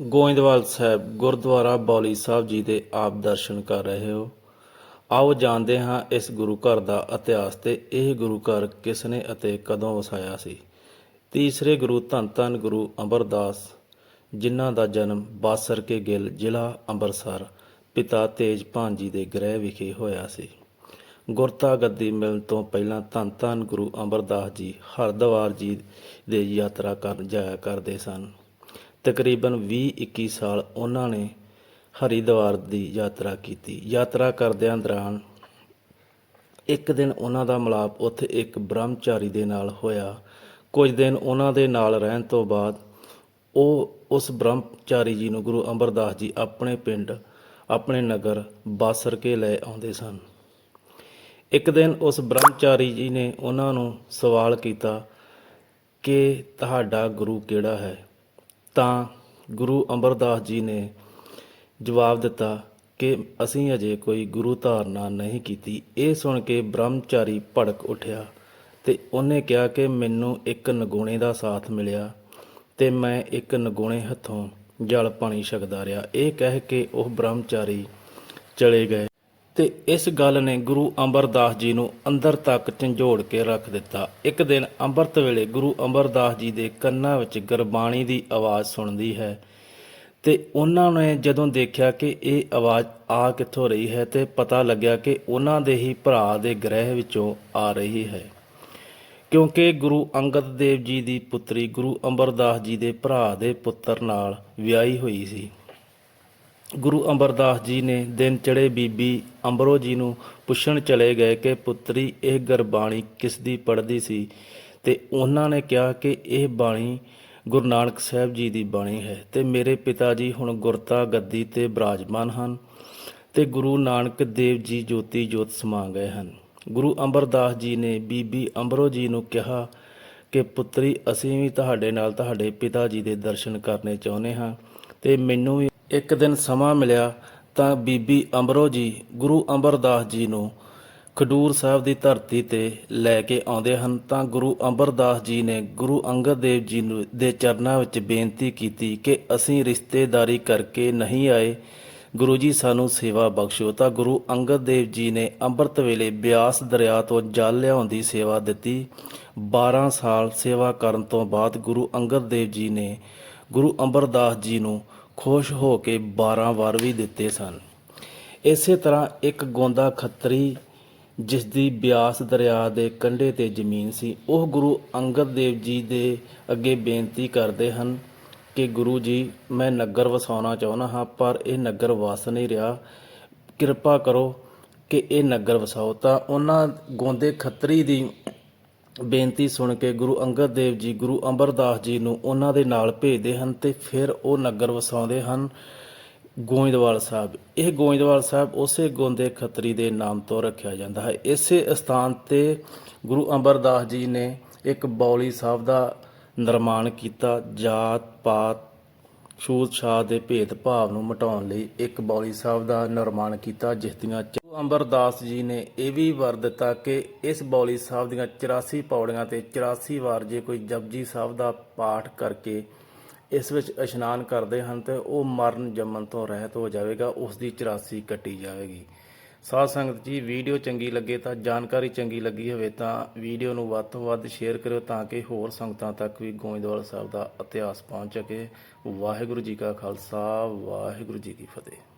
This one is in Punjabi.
ਗੋਇੰਦਵਾਲ ਸਾਹਿਬ ਗੁਰਦੁਆਰਾ ਬੌਲੀ ਸਾਹਿਬ ਜੀ ਦੇ ਆਪ ਦਰਸ਼ਨ ਕਰ ਰਹੇ ਹੋ। ਆਓ ਜਾਣਦੇ ਹਾਂ ਇਸ ਗੁਰੂ ਘਰ ਦਾ ਇਤਿਹਾਸ ਤੇ ਇਹ ਗੁਰੂ ਘਰ ਕਿਸ ਨੇ ਅਤੇ ਕਦੋਂ ਵਸਾਇਆ ਸੀ। ਤੀਸਰੇ ਗੁਰੂ ਧੰਨ ਧੰਨ ਗੁਰੂ ਅਮਰਦਾਸ ਜਿਨ੍ਹਾਂ ਦਾ ਜਨਮ ਬਾਸਰ ਕੇ ਗਿੱਲ ਜ਼ਿਲ੍ਹਾ ਅੰਮ੍ਰਿਤਸਰ ਪਿਤਾ ਤੇਜਭਾਨ ਜੀ ਦੇ ਗ੍ਰਹਿ ਵਿਖੇ ਹੋਇਆ ਸੀ। ਗੁਰਤਾ ਗੱਦੀ ਮਿਲਣ ਤੋਂ ਪਹਿਲਾਂ ਧੰਨ ਧੰਨ ਗੁਰੂ ਅਮਰਦਾਸ ਜੀ ਹਰਦੁਆਰ ਜੀ ਦੇ ਯਾਤਰਾ ਕਰਨ ਜਾਇਆ ਕਰਦੇ ਸਨ। ਤਕਰੀਬਨ 20-21 ਸਾਲ ਉਹਨਾਂ ਨੇ ਹਰਿਦੁਆਰ ਦੀ ਯਾਤਰਾ ਕੀਤੀ। ਯਾਤਰਾ ਕਰਦਿਆਂ ਦੌਰਾਨ ਇੱਕ ਦਿਨ ਉਹਨਾਂ ਦਾ ਮਿਲਾਪ ਉੱਥੇ ਇੱਕ ਬ੍ਰਹਮਚਾਰੀ ਦੇ ਨਾਲ ਹੋਇਆ। ਕੁਝ ਦਿਨ ਉਹਨਾਂ ਦੇ ਨਾਲ ਰਹਿਣ ਤੋਂ ਬਾਅਦ ਉਹ ਉਸ ਬ੍ਰਹਮਚਾਰੀ ਜੀ ਨੂੰ ਗੁਰੂ ਅਮਰਦਾਸ ਜੀ ਆਪਣੇ ਪਿੰਡ, ਆਪਣੇ ਨਗਰ ਬਾਸਰ ਕੇ ਲੈ ਆਉਂਦੇ ਸਨ। ਇੱਕ ਦਿਨ ਉਸ ਬ੍ਰਹਮਚਾਰੀ ਜੀ ਨੇ ਉਹਨਾਂ ਨੂੰ ਸਵਾਲ ਕੀਤਾ ਕਿ ਤੁਹਾਡਾ ਗੁਰੂ ਕਿਹੜਾ ਹੈ? ਤਾਂ ਗੁਰੂ ਅਮਰਦਾਸ ਜੀ ਨੇ ਜਵਾਬ ਦਿੱਤਾ ਕਿ ਅਸੀਂ ਅਜੇ ਕੋਈ ਗੁਰੂ ਧਾਰਨਾ ਨਹੀਂ ਕੀਤੀ। ਇਹ ਸੁਣ ਕੇ ਬ੍ਰਹਮਚਾਰੀ ਭੜਕ ਉੱਠਿਆ ਤੇ ਉਹਨੇ ਕਿਹਾ ਕਿ ਮੈਨੂੰ ਇੱਕ ਨਗੂਣੇ ਦਾ ਸਾਥ ਮਿਲਿਆ ਤੇ ਮੈਂ ਇੱਕ ਨਗੂਣੇ ਹੱਥੋਂ ਜਲ ਪਾਣੀ ਛਕਦਾ ਰਿਹਾ। ਇਹ ਕਹਿ ਕੇ ਉਹ ਬ੍ਰਹਮਚਾਰੀ ਚਲੇ ਗਏ। ਤੇ ਇਸ ਗੱਲ ਨੇ ਗੁਰੂ ਅਮਰਦਾਸ ਜੀ ਨੂੰ ਅੰਦਰ ਤੱਕ ਝੰਜੋੜ ਕੇ ਰੱਖ ਦਿੱਤਾ। ਇੱਕ ਦਿਨ ਅੰਮ੍ਰਿਤ ਵੇਲੇ ਗੁਰੂ ਅਮਰਦਾਸ ਜੀ ਦੇ ਕੰਨਾਂ ਵਿੱਚ ਗੁਰਬਾਣੀ ਦੀ ਆਵਾਜ਼ ਸੁਣਦੀ ਹੈ ਤੇ ਉਹਨਾਂ ਨੇ ਜਦੋਂ ਦੇਖਿਆ ਕਿ ਇਹ ਆਵਾਜ਼ ਆ ਕਿੱਥੋਂ ਰਹੀ ਹੈ ਤੇ ਪਤਾ ਲੱਗਿਆ ਕਿ ਉਹਨਾਂ ਦੇ ਹੀ ਭਰਾ ਦੇ ਗ੍ਰਹਿ ਵਿੱਚੋਂ ਆ ਰਹੀ ਹੈ। ਕਿਉਂਕਿ ਗੁਰੂ ਅੰਗਦ ਦੇਵ ਜੀ ਦੀ ਪੁੱਤਰੀ ਗੁਰੂ ਅਮਰਦਾਸ ਜੀ ਦੇ ਭਰਾ ਦੇ ਪੁੱਤਰ ਨਾਲ ਵਿਆਹੀ ਹੋਈ ਸੀ। ਗੁਰੂ ਅਮਰਦਾਸ ਜੀ ਨੇ ਦਿਨ ਚੜੇ ਬੀਬੀ ਅੰਬਰੋ ਜੀ ਨੂੰ ਪੁੱਛਣ ਚਲੇ ਗਏ ਕਿ, ਪੁੱਤਰੀ, ਇਹ ਗੁਰਬਾਣੀ ਕਿਸ ਦੀ ਪੜ੍ਹਦੀ ਸੀ? ਤੇ ਉਹਨਾਂ ਨੇ ਕਿਹਾ ਕਿ, ਇਹ ਬਾਣੀ ਗੁਰੂ ਨਾਨਕ ਸਾਹਿਬ ਜੀ ਦੀ ਬਾਣੀ ਹੈ ਤੇ ਮੇਰੇ ਪਿਤਾ ਜੀ ਹੁਣ ਗੁਰਤਾ ਗੱਦੀ ਤੇ ਬਿਰਾਜਮਾਨ ਹਨ ਤੇ ਗੁਰੂ ਨਾਨਕ ਦੇਵ ਜੀ ਜੋਤੀ ਜੋਤ ਸਮਾ ਗਏ ਹਨ। ਗੁਰੂ ਅਮਰਦਾਸ ਜੀ ਨੇ ਬੀਬੀ ਅੰਬਰੋ ਜੀ ਨੂੰ ਕਿਹਾ ਕਿ, ਪੁੱਤਰੀ, ਅਸੀਂ ਵੀ ਤੁਹਾਡੇ ਨਾਲ ਤੁਹਾਡੇ ਪਿਤਾ ਜੀ ਦੇ ਦਰਸ਼ਨ ਕਰਨੇ ਚਾਹੁੰਦੇ ਹਾਂ ਤੇ ਮੈਨੂੰ ਵੀ ਇੱਕ ਦਿਨ ਸਮਾਂ ਮਿਲਿਆ ਤਾਂ ਬੀਬੀ ਅਮਰੋ ਜੀ, ਗੁਰੂ ਅਮਰਦਾਸ ਜੀ ਨੂੰ ਖਡੂਰ ਸਾਹਿਬ ਦੀ ਧਰਤੀ ਤੇ ਲੈ ਕੇ ਆਉਂਦੇ ਹਨ ਤਾਂ ਗੁਰੂ ਅਮਰਦਾਸ ਜੀ ਨੇ ਗੁਰੂ ਅੰਗਦ ਦੇਵ ਜੀ ਨੂੰ ਦੇ ਚਰਨਾਂ ਵਿੱਚ ਬੇਨਤੀ ਕੀਤੀ ਕਿ ਅਸੀਂ ਰਿਸ਼ਤੇਦਾਰੀ ਕਰਕੇ ਨਹੀਂ ਆਏ। ਗੁਰੂ ਜੀ ਸਾਨੂੰ ਸੇਵਾ ਬਖਸ਼ੋ ਤਾਂ ਗੁਰੂ ਅੰਗਦ ਦੇਵ ਜੀ ਨੇ ਅੰਮ੍ਰਿਤ ਵੇਲੇ ਬਿਆਸ ਦਰਿਆ ਤੋਂ ਜਲ ਲਿਆਉਣ ਦੀ ਸੇਵਾ ਦਿੱਤੀ। 12 ਸਾਲ ਸੇਵਾ ਕਰਨ ਤੋਂ ਬਾਅਦ ਗੁਰੂ ਅੰਗਦ ਦੇਵ ਜੀ ਨੇ ਗੁਰੂ ਅਮਰਦਾਸ ਜੀ ਨੂੰ ਖੁਸ਼ ਹੋ ਕੇ 12 ਵਾਰ ਵੀ ਦਿੱਤੇ ਸਨ। ਇਸੇ ਤਰ੍ਹਾਂ ਇੱਕ ਗੋਂਦਾ ਖੱਤਰੀ ਜਿਸ ਦੀ ਬਿਆਸ ਦਰਿਆ ਦੇ ਕੰਢੇ ਤੇ ਜ਼ਮੀਨ ਸੀ, ਉਹ ਗੁਰੂ ਅੰਗਦ ਦੇਵ ਜੀ ਦੇ ਅੱਗੇ ਬੇਨਤੀ ਕਰਦੇ ਹਨ ਕਿ ਗੁਰੂ ਜੀ, ਮੈਂ ਨਗਰ ਵਸਾਉਣਾ ਚਾਹੁੰਦਾ ਹਾਂ, ਪਰ ਇਹ ਨਗਰ ਵਸ ਨਹੀਂ ਰਿਹਾ। ਕਿਰਪਾ ਕਰੋ ਕਿ ਇਹ ਨਗਰ ਵਸਾਓ। ਤਾਂ ਉਹਨਾਂ ਗੋਂਦੇ ਖੱਤਰੀ ਦੀ ਬੇਨਤੀ ਸੁਣ ਕੇ ਗੁਰੂ ਅੰਗਦ ਦੇਵ ਜੀ, ਗੁਰੂ ਅਮਰਦਾਸ ਜੀ ਨੂੰ ਉਹਨਾਂ ਦੇ ਨਾਲ ਭੇਜਦੇ ਹਨ ਤੇ ਫਿਰ ਉਹ ਨਗਰ ਵਸਾਉਂਦੇ ਹਨ ਗੋਇੰਦਵਾਲ ਸਾਹਿਬ। ਇਹ ਗੋਇੰਦਵਾਲ ਸਾਹਿਬ ਉਸੇ ਗੋਂਦੇ ਖੱਤਰੀ ਦੇ ਨਾਮ ਤੋਂ ਰੱਖਿਆ ਜਾਂਦਾ ਹੈ। ਇਸੇ ਸਥਾਨ ਤੇ ਗੁਰੂ ਅਮਰਦਾਸ ਜੀ ਨੇ ਇੱਕ ਬੌਲੀ ਸਾਹਿਬ ਦਾ ਨਿਰਮਾਣ ਕੀਤਾ। ਜਾਤ, ਪਾਤ, ਛੂਤ, ਛਾਤ ਦੇ ਭੇਦਭਾਵ ਨੂੰ ਮਿਟਾਉਣ ਲਈ ਇੱਕ ਬੌਲੀ ਸਾਹਿਬ ਦਾ ਨਿਰਮਾਣ ਕੀਤਾ, ਜਿਸ ਦੀਆਂ ਚ- ਅੰਬਰਦਾਸ ਜੀ ਨੇ ਇਹ ਵੀ ਵਰ ਦਿੱਤਾ ਕਿ ਇਸ ਬੌਲੀ ਸਾਹਿਬ ਦੀਆਂ 84 ਪੌੜੀਆਂ ਤੇ 84 ਵਾਰ ਜੇ ਕੋਈ ਜਪਜੀ ਸਾਹਿਬ ਦਾ ਪਾਠ ਕਰਕੇ ਇਸ ਵਿੱਚ ਇਸ਼ਨਾਨ ਕਰਦੇ ਹਨ ਤੇ ਉਹ ਮਰਨ ਜੰਮਣ ਤੋਂ ਰਹਿਤ ਹੋ ਜਾਵੇਗਾ, ਉਸ ਦੀ 84 ਕੱਟੀ ਜਾਵੇਗੀ। ਸਾਧ ਸੰਗਤ ਜੀ, ਵੀਡੀਓ ਚੰਗੀ ਲੱਗੇ ਤਾਂ, ਜਾਣਕਾਰੀ ਚੰਗੀ ਲੱਗੀ ਹੋਵੇ ਤਾਂ ਵੀਡੀਓ ਨੂੰ ਵੱਧ ਤੋਂ ਵੱਧ ਸ਼ੇਅਰ ਕਰਿਓ ਤਾਂ ਕਿ ਹੋਰ ਸੰਗਤਾਂ ਤੱਕ ਵੀ ਗੋਇੰਦਵਾਲ ਸਾਹਿਬ ਦਾ ਇਤਿਹਾਸ ਪਹੁੰਚ ਸਕੇ। ਵਾਹਿਗੁਰੂ ਜੀ ਕਾ ਖਾਲਸਾ, ਵਾਹਿਗੁਰੂ ਜੀ ਕੀ ਫਤਿਹ।